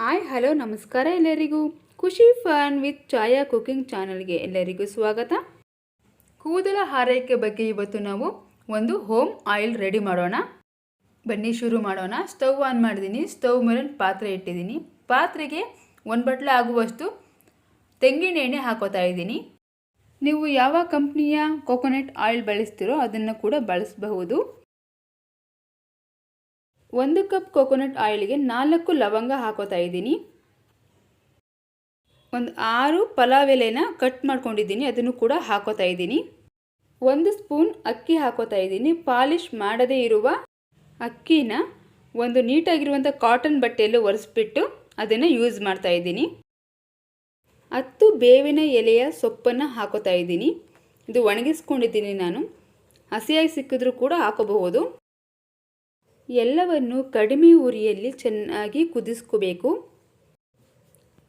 Hi hello ನಮಸ್ಕಾರ ಎಲ್ಲರಿಗೂ. ಖುಷಿ ಫನ್ ವಿತ್ ಛಾಯಾ ಕುಕಿಂಗ್ ಚಾನಲ್ಗೆ ಎಲ್ಲರಿಗೂ ಸ್ವಾಗತ. ಕೂದಲ ಹಾರೈಕೆ ಬಗ್ಗೆ ಇವತ್ತು ನಾವು ಒಂದು ಹೋಮ್ ಆಯಿಲ್ ರೆಡಿ ಮಾಡೋಣ. ಬನ್ನಿ, ಶುರು ಮಾಡೋಣ. ಸ್ಟವ್ ಆನ್ ಮಾಡಿದ್ದೀನಿ ಸ್ಟವ್ ಮೇಲೆ ಪಾತ್ರೆ ಇಟ್ಟಿದ್ದೀನಿ ಪಾತ್ರೆಗೆ ಒಂದು ಬಟ್ಲ ಆಗುವಷ್ಟು ತೆಂಗಿನ ಎಣ್ಣೆ ಹಾಕೋತಾ ಇದ್ದೀನಿ. ನೀವು ಯಾವ ಕಂಪ್ನಿಯ ಕೋಕೋನಟ್ ಆಯಿಲ್ ಬಳಸ್ತೀರೋ ಅದನ್ನು ಕೂಡ ಬಳಸಬಹುದು. ಒಂದು ಕಪ್ ಕೋಕೋನಟ್ ಆಯಿಲ್ಗೆ ನಾಲ್ಕು ಲವಂಗ ಹಾಕೋತಾ ಇದ್ದೀನಿ. ಒಂದು ಆರು ಪಲಾವ್ ಎಲೆನ ಕಟ್ ಮಾಡ್ಕೊಂಡಿದ್ದೀನಿ, ಅದನ್ನು ಕೂಡ ಹಾಕೋತಾ ಇದ್ದೀನಿ. ಒಂದು ಸ್ಪೂನ್ ಅಕ್ಕಿ ಹಾಕೋತಾ ಇದ್ದೀನಿ, ಪಾಲಿಷ್ ಮಾಡದೇ ಇರುವ ಅಕ್ಕಿನ ಒಂದು ನೀಟಾಗಿರುವಂಥ ಕಾಟನ್ ಬಟ್ಟೆಯಲ್ಲಿ ಒರೆಸ್ಬಿಟ್ಟು ಅದನ್ನು ಯೂಸ್ ಮಾಡ್ತಾ ಇದ್ದೀನಿ. ಹತ್ತು ಬೇವಿನ ಎಲೆಯ ಸೊಪ್ಪನ್ನು ಹಾಕೋತಾ ಇದ್ದೀನಿ. ಇದು ಒಣಗಿಸ್ಕೊಂಡಿದ್ದೀನಿ ನಾನು. ಹಸಿಯಾಗಿ ಸಿಕ್ಕಿದ್ರೂ ಕೂಡ ಹಾಕೋಬಹುದು. ಎಲ್ಲವನ್ನು ಕಡಿಮೆ ಉರಿಯಲ್ಲಿ ಚೆನ್ನಾಗಿ ಕುದಿಸ್ಕೋಬೇಕು.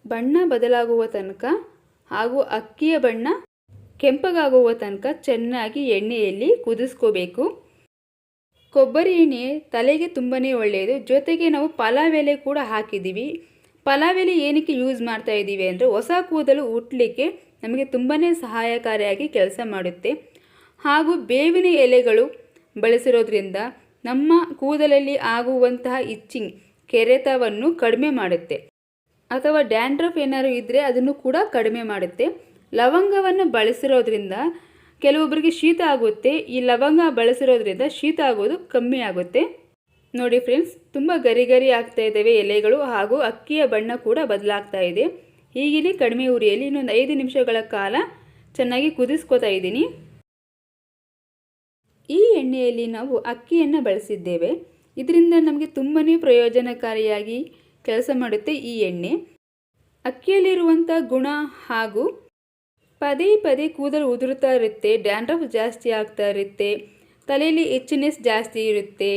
ಬಣ್ಣ ಬದಲಾಗುವ ತನಕ ಹಾಗೂ ಅಕ್ಕಿಯ ಬಣ್ಣ ಕೆಂಪಗಾಗುವ ತನಕ ಚೆನ್ನಾಗಿ ಎಣ್ಣೆಯಲ್ಲಿ ಕುದಿಸ್ಕೋಬೇಕು. ಕೊಬ್ಬರಿ ಎಣ್ಣೆ ತಲೆಗೆ ತುಂಬಾ ಒಳ್ಳೆಯದು. ಜೊತೆಗೆ ನಾವು ಪಲಾವ್ ಎಲೆ ಕೂಡ ಹಾಕಿದ್ದೀವಿ. ಪಲಾವ್ ಎಲೆ ಏನಕ್ಕೆ ಯೂಸ್ ಮಾಡ್ತಾ ಇದ್ದೀವಿ ಅಂದರೆ ಹೊಸ ಕೂದಲು ಹುಟ್ಟಲಿಕ್ಕೆ ನಮಗೆ ತುಂಬಾ ಸಹಾಯಕಾರಿಯಾಗಿ ಕೆಲಸ ಮಾಡುತ್ತೆ. ಹಾಗೂ ಬೇವಿನ ಎಲೆಗಳು ಬಳಸಿರೋದ್ರಿಂದ ನಮ್ಮ ಕೂದಲಲ್ಲಿ ಆಗುವಂತಹ ಇಚ್ಚಿಂಗ್ ಕೆರೆತವನ್ನು ಕಡಿಮೆ ಮಾಡುತ್ತೆ. ಅಥವಾ ಡ್ಯಾಂಡ್ರಫ್ ಏನಾದ್ರು ಇದ್ದರೆ ಅದನ್ನು ಕೂಡ ಕಡಿಮೆ ಮಾಡುತ್ತೆ. ಲವಂಗವನ್ನು ಬಳಸಿರೋದ್ರಿಂದ ಕೆಲವೊಬ್ಬರಿಗೆ ಶೀತ ಆಗುತ್ತೆ. ಈ ಲವಂಗ ಬಳಸಿರೋದ್ರಿಂದ ಶೀತ ಆಗೋದು ಕಮ್ಮಿ ಆಗುತ್ತೆ. ನೋಡಿ ಫ್ರೆಂಡ್ಸ್ ತುಂಬ ಗರಿ ಗರಿ ಆಗ್ತಾ ಇದ್ದಾವೆ ಎಲೆಗಳು ಹಾಗೂ ಅಕ್ಕಿಯ ಬಣ್ಣ ಕೂಡ ಬದಲಾಗ್ತಾ ಇದೆ. ಹೀಗೆ ಕಡಿಮೆ ಉರಿಯಲ್ಲಿ ಇನ್ನೊಂದು ಐದು ನಿಮಿಷಗಳ ಕಾಲ ಚೆನ್ನಾಗಿ ಕುದಿಸ್ಕೋತಾ ಇದ್ದೀನಿ. ಈ ಎಣ್ಣೆಯಲ್ಲಿ ನಾವು ಅಕ್ಕಿಯನ್ನು ಬಳಸಿದ್ದೇವೆ. ಇದರಿಂದ ನಮಗೆ ತುಂಬಾ ಪ್ರಯೋಜನಕಾರಿಯಾಗಿ ಕೆಲಸ ಮಾಡುತ್ತೆ ಈ ಎಣ್ಣೆ. ಅಕ್ಕಿಯಲ್ಲಿರುವಂಥ ಗುಣ ಹಾಗೂ ಪದೇ ಪದೇ ಕೂದಲು ಉದುರುತ್ತಾ ಇರುತ್ತೆ, ಡ್ಯಾಂಡ್ರಫ್ ಜಾಸ್ತಿ ಆಗ್ತಾ ಇರುತ್ತೆ, ತಲೆಯಲ್ಲಿ ಎಚ್ಚಿನೆಸ್ ಜಾಸ್ತಿ ಇರುತ್ತೆ.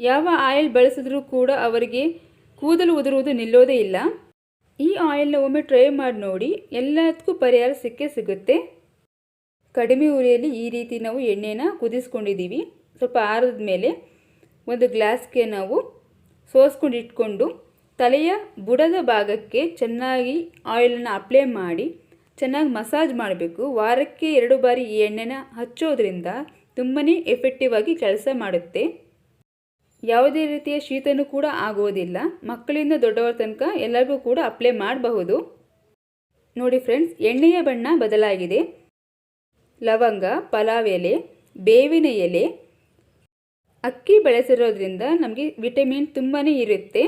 ಯಾವ ಆಯಿಲ್ ಬಳಸಿದ್ರೂ ಕೂಡ ಅವರಿಗೆ ಕೂದಲು ಉದುರುವುದು ನಿಲ್ಲೋದೇ ಇಲ್ಲ. ಈ ಆಯಿಲ್ನ ಒಮ್ಮೆ ಟ್ರೈ ಮಾಡಿ ನೋಡಿ, ಎಲ್ಲದಕ್ಕೂ ಪರಿಹಾರ ಸಿಕ್ಕೇ ಸಿಗುತ್ತೆ. ಕಡಿಮೆ ಉರಿಯಲ್ಲಿ ಈ ರೀತಿ ನಾವು ಎಣ್ಣೆನ ಕುದಿಸ್ಕೊಂಡಿದ್ದೀವಿ. ಸ್ವಲ್ಪ ಆರಿದ ಮೇಲೆ ಒಂದು ಗ್ಲಾಸ್ಗೆ ನಾವು ಸೋಸ್ಕೊಂಡು ಇಟ್ಕೊಂಡು ತಲೆಯ ಬುಡದ ಭಾಗಕ್ಕೆ ಚೆನ್ನಾಗಿ ಆಯಿಲನ್ನು ಅಪ್ಲೈ ಮಾಡಿ ಚೆನ್ನಾಗಿ ಮಸಾಜ್ ಮಾಡಬೇಕು. ವಾರಕ್ಕೆ ಎರಡು ಬಾರಿ ಈ ಎಣ್ಣೆನ ಹಚ್ಚೋದ್ರಿಂದ ತುಂಬಾ ಎಫೆಕ್ಟಿವ್ ಆಗಿ ಕೆಲಸ ಮಾಡುತ್ತೆ. ಯಾವುದೇ ರೀತಿಯ ಶೀತನೂ ಕೂಡ ಆಗೋದಿಲ್ಲ. ಮಕ್ಕಳಿಂದ ದೊಡ್ಡವರ ತನಕ ಎಲ್ಲರಿಗೂ ಕೂಡ ಅಪ್ಲೈ ಮಾಡಬಹುದು. ನೋಡಿ ಫ್ರೆಂಡ್ಸ್, ಎಣ್ಣೆಯ ಬಣ್ಣ ಬದಲಾಗಿದೆ. ಲವಂಗ, ಪಲಾವ್ ಎಲೆ, ಬೇವಿನ ಎಲೆ. ಅಕ್ಕಿ ಬೆಳೆಸಿರೋದ್ರಿಂದ ನಮಗೆ ವಿಟಮಿನ್ ತುಂಬಾ ಇರುತ್ತೆ.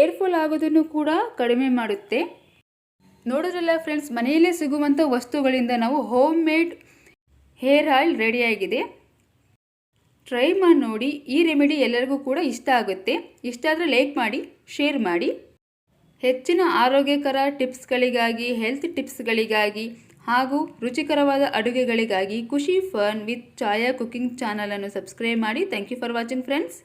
ಏರ್ ಫಾಲ್ ಆಗೋದನ್ನು ಕೂಡ ಕಡಿಮೆ ಮಾಡುತ್ತೆ. ನೋಡಿದ್ರಲ್ಲ ಫ್ರೆಂಡ್ಸ್, ಮನೆಯಲ್ಲೇ ಸಿಗುವಂಥ ವಸ್ತುಗಳಿಂದ ನಾವು ಹೋಮ್ ಮೇಡ್ ಹೇರ್ ಆಯಿಲ್ ರೆಡಿಯಾಗಿದೆ ಟ್ರೈ ಮಾಡಿ ನೋಡಿ, ಈ ರೆಮಿಡಿ ಎಲ್ಲರಿಗೂ ಕೂಡ ಇಷ್ಟ ಆಗುತ್ತೆ. ಇಷ್ಟ ಆದರೆ ಲೈಕ್ ಮಾಡಿ, ಶೇರ್ ಮಾಡಿ. ಹೆಚ್ಚಿನ ಆರೋಗ್ಯಕರ ಟಿಪ್ಸ್ಗಳಿಗಾಗಿ, ಹೆಲ್ತ್ ಟಿಪ್ಸ್ಗಳಿಗಾಗಿ ಹಾಗೂ ರುಚಿಕರವಾದ ಅಡುಗೆಗಳಿಗಾಗಿ Khushi fun with Chhaya cooking ಚಾನಲನ್ನು ಸಬ್ಸ್ಕ್ರೈಬ್ ಮಾಡಿ. Thank you for watching friends